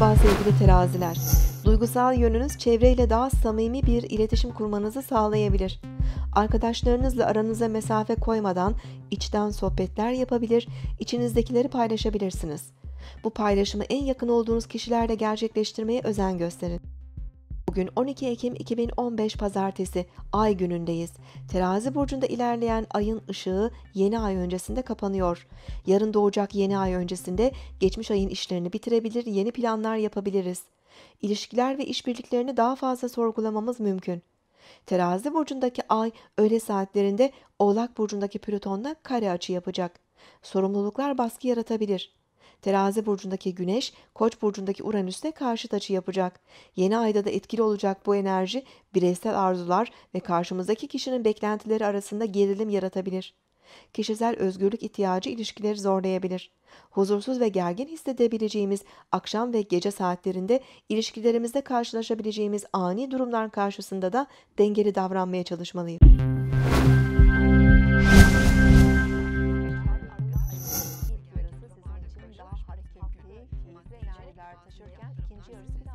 Merhaba sevgili teraziler. Duygusal yönünüz çevreyle daha samimi bir iletişim kurmanızı sağlayabilir. Arkadaşlarınızla aranıza mesafe koymadan içten sohbetler yapabilir, içinizdekileri paylaşabilirsiniz. Bu paylaşımı en yakın olduğunuz kişilerle gerçekleştirmeye özen gösterin. Bugün 12 Ekim 2015 Pazartesi Ay günündeyiz. Terazi burcunda ilerleyen ayın ışığı yeni ay öncesinde kapanıyor. Yarın doğacak yeni ay öncesinde geçmiş ayın işlerini bitirebilir, yeni planlar yapabiliriz. İlişkiler ve işbirliklerini daha fazla sorgulamamız mümkün. Terazi burcundaki ay öğle saatlerinde Oğlak burcundaki Plüton'la kare açı yapacak. Sorumluluklar baskı yaratabilir. Terazi burcundaki Güneş, Koç burcundaki Uranüs'le karşıt açı yapacak. Yeni ayda da etkili olacak bu enerji bireysel arzular ve karşımızdaki kişinin beklentileri arasında gerilim yaratabilir. Kişisel özgürlük ihtiyacı ilişkileri zorlayabilir. Huzursuz ve gergin hissedebileceğimiz akşam ve gece saatlerinde ilişkilerimizde karşılaşabileceğimiz ani durumlar karşısında da dengeli davranmaya çalışmalıyız. ve nareler taşırken ikinci yarısında